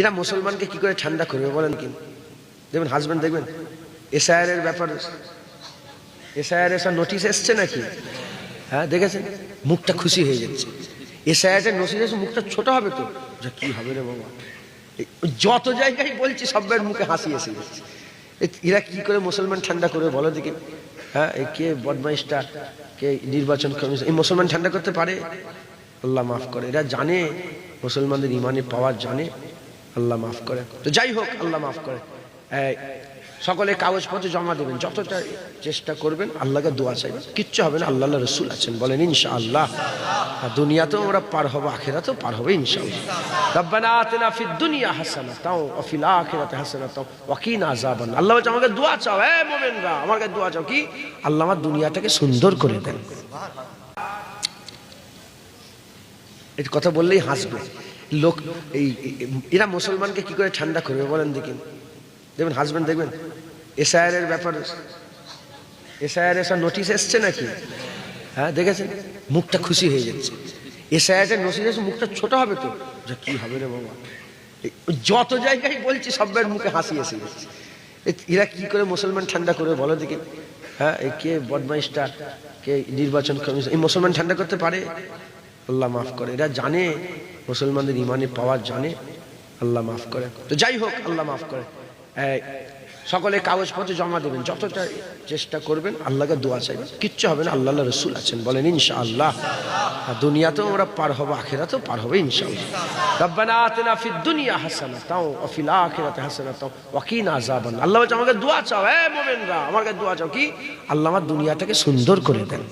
এরা মুসলমানকে কি করে ঠান্ডা করবে বলেন কি দেখবেন হাজবেন্ড দেখবেন এসআইআর এর ব্যাপার এসআইআর এসব নোটিশ এসছে নাকি? হ্যাঁ দেখেছেন? মুখটা খুশি হয়ে যাচ্ছে। এসআইআর এর নোটিশ এসে মুখটা ছোট হবে তো? কি হবে রে বাবা? যত জায়গায় বলছি সবের মুখে হাসি এসে যাচ্ছে এরা কি করে মুসলমান ঠান্ডা করবে বলো দেখি। হ্যাঁ কে বদমাইশটা, কে নির্বাচন কমিশন, এই মুসলমান ঠান্ডা করতে পারে? আল্লাহ মাফ করে। এরা জানে, মুসলমানদের ইমানে পাওয়ার জানে। আল্লাহ মাফ করে। তো যাই হোক, আল্লাহ মাফ করে। সকলে কাগজপত্র জমা দেবেন, যতটা চেষ্টা করবেন, আল্লাহকে দোয়া চাইবেন। কিচ্ছু হবে না, আল্লাহ রসুল আছেন বলেন ইনশা আল্লাহ দুনিয়াতেও আমরা পার হব, আখেরাতেও পার হবে ইনশাআল্লাহ। দুনিয়া হাসানাতাও ওয়া ফিল আখিরাতি হাসানাতাও ওয়া কিনা আযাবান আল্লাহ বলছে, আমাকে দোয়া চাও, হে মুমিনরা, আমাকে দোয়া চাও কি? আল্লাহ আমার দুনিয়াটাকে সুন্দর করে দেন। এই কথা বললেই হাসবে। লোক, এই, এরা মুসলমানকে কি করে ঠান্ডা করবে বলেন দেখি। দেখবেন হাজবেন্ড দেখবেন এসআইআর এর ব্যাপার এসআইআর এসব নোটিশ এসছে নাকি? হ্যাঁ দেখেছেন? মুখটা খুশি হয়ে যাচ্ছে। এসআইআর এর নোটিশ এসে মুখটা ছোট হবে তো? যে কি হবে রে বাবা যত জায়গায় বলছি সবের মুখে হাসি এসে যাচ্ছে এরা কি করে মুসলমান ঠান্ডা করবে বলো দেখি। হ্যাঁ কে বদমাইশটা কে নির্বাচন কমিশন, এই মুসলমান ঠান্ডা করতে পারে? আল্লাহ মাফ করে, এরা জানে। মুসলমানদের ইমানে পাওয়ার জানে, আল্লাহ মাফ করে। তো যাই হোক, আল্লাহ মাফ করে। সকলে কাগজপত্র জমা দেবেন, যতটা চেষ্টা করবেন, আল্লাহকে দোয়া চাইবেন। কিচ্ছু হবে না, আল্লাহ রসুল আছেন বলেন ইনশা আল্লাহ দুনিয়াতেও আমরা পার হব, আখেরাতেও পার হবে, ইনশাআল্লাহ। দুনিয়া হাসানাতাও ওয়া ফিল আখিরাতি হাসানাতাও ওয়া কিনা আযাবান। আল্লাহ বলছে, আমাকে দোয়া চাও হে মুমিনরা, আমাকে দোয়া চাও কি? আল্লাহ আমার দুনিয়াটাকে সুন্দর করে দেন।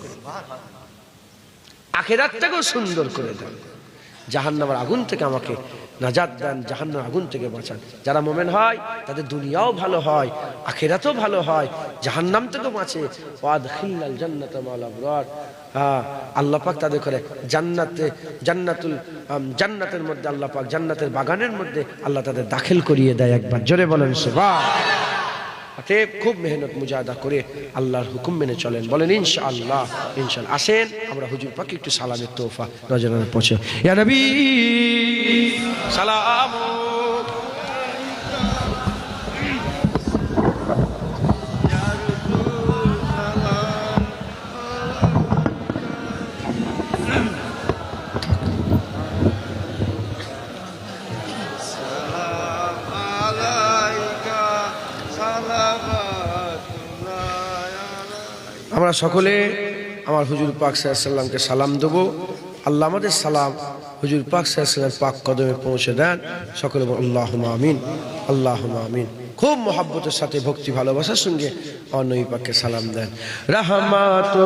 আখেরাতটাকেও সুন্দর করে দেন। জাহান্নামের আগুন থেকে আমাকে নাজাদ দেন, জাহান্নামের আগুন থেকে বাঁচান। যারা মোমেন হয়, তাদের দুনিয়াও ভালো হয়, আখেরাতেও ভালো হয়, জাহান্নাম থেকেও বাঁচে। হ্যাঁ আল্লাহ পাক তাদের করে জান্নাতে, জান্নাতুল জান্নাতের মধ্যে আল্লাহ পাক জান্নাতের বাগানের মধ্যে আল্লাহ তাদের দাখিল করিয়ে দেয় একবার। জোরে বলেন সুবহান। অতএব খুব মেহনত মুজাদা করে আল্লাহর হুকুম মেনে চলেন। বলেন ইনশা আল্লাহ ইনশাল, আসেন, আমরা হুজুর পাকে একটু সালামের তোফা নজর পৌঁছে ইয়া নবী, সালাম। আমরা সকলে আমার হুজুর পাক সাল্লামকে সালাম দেব। আল্লাহ আমাদের সালাম হুজুর পাক সাল্লাম পাক কদমে পৌঁছে দেন। সকলে আল্লাহ আমিন আল্লাহ আমিন। খুব মহাব্বতের সাথে, ভক্তি, ভালোবাসার সঙ্গে আমার নবী পাককে সালাম দেন। রাহমাত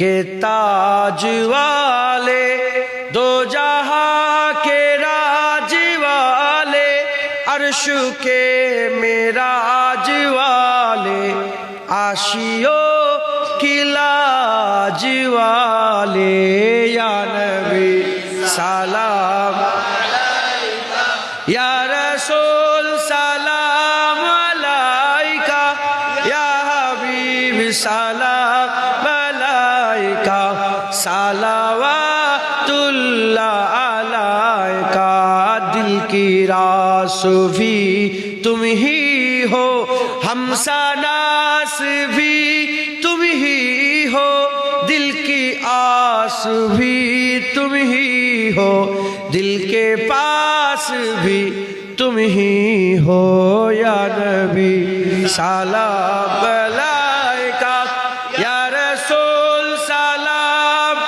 কে তাজওয়ালে, দো কে রাজওয়ালে, আরশ মেরা মেরাজওয়ালে আশিয় आशियो किलाज वाले या नबी सलाम या रसूल सलाम अलैका या हबीब सलाम अलैका सलावातुल्लाह अलैका दिल की रास भी तुम ही हो हमसानास भी तुम ही हो दिल की आस भी तुम ही हो, दिल के पास भी तुम ही हो या नबी। सलाम अलैका या रसूल सलाम।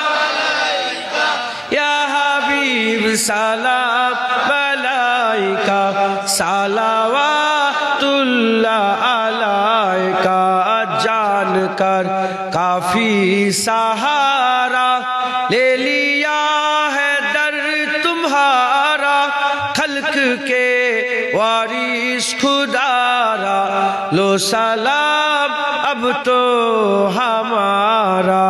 या हबीब सलाम, मलाइका, सलावातुल्लाह अलैका। जान कर काफ़ी सहारा खल्क के वारिस खुदारा, लो सलाम, अब तो हमारा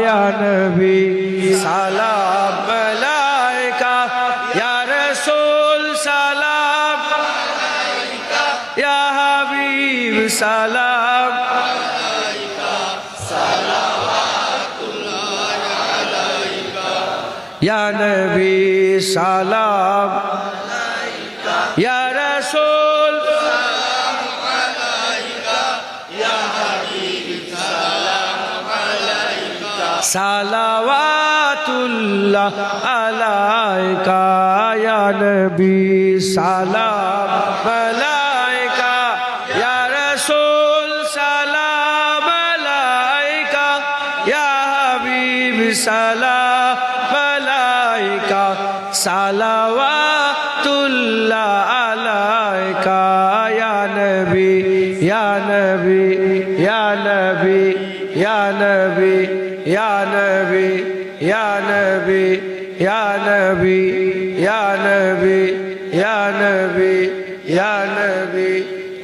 या नबी। सलाम मलाइका, या रसूल, सलाम। या हबीब, सलाम। या नबी, सलाम। ইয়া রাসূল। সালাওয়াতুল্লাহ আলাইকা ইয়া নবী। সালাম আলাইকা ইয়া রাসূল। সালাম আলাইকা ইয়া হাবিব। সালাম আলাইকা। সালাওয়াতুল্লাহ আলাইকা ইয়া নবী ইয়া নবী ইয়া নবী ইয়া নবী ইয়া নবী ইয়া নবী ইয়া নবী ইয়া নবী ইয়া নবী ইয়া নবী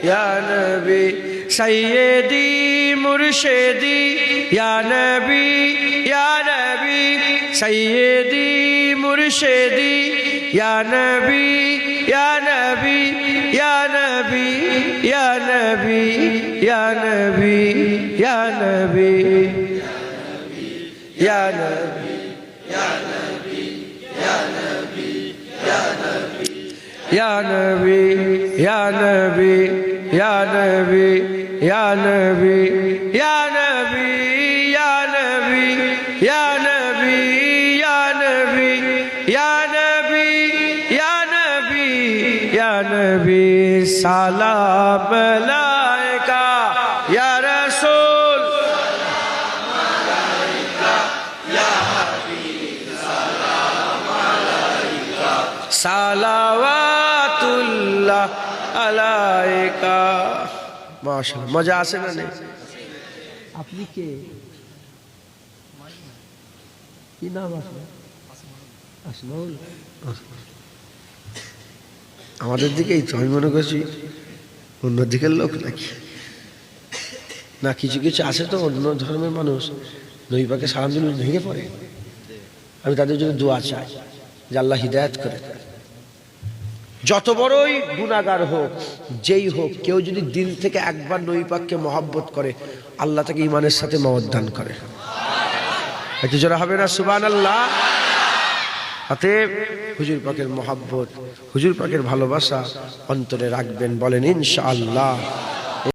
ইয়া নবী সৈয়দি মুর্শিদি ইয়া নবী ইয়া নবী সৈয়দি mürşidi ya nebi ya nebi ya nebi ya nebi ya nebi ya nebi ya nebi ya nebi ya nebi ya nebi ya nebi ya nebi ya nebi ya nebi ya nebi ya nebi ya সালাম লাইকা ইয়া রাসূল। সালাওয়াতুল্লাহ আলাইকা। মাশাআল্লাহ, মজা আছে না আপনি কে? কি নাম আসলে আসমাউল। আসমাউল। আমাদের দিকেই তো আমি মনে করছি, অন্য দিকের লোক নাকি? না, কিছু কিছু আছে তো অন্য ধর্মের মানুষ নই পাকে সালাম দিলে ভেঙে পড়ে। আমি তাদের জন্য দোয়া চাই, যে আল্লাহ হিদায়ত করে। যত বড়ই গুণাগার হোক, যেই হোক, কেউ যদি দিল থেকে একবার নই পাককে মহাব্বত করে, আল্লাহ তাকে ইমানের সাথে মহৎ দান করে। একটু জোরা হবে না? সুবান আল্লাহ অতএব হুজুর পাকের মহাব্বত হুজুর পাকের ভালোবাসা অন্তরে রাখবেন বলেন ইনশাআল্লাহ।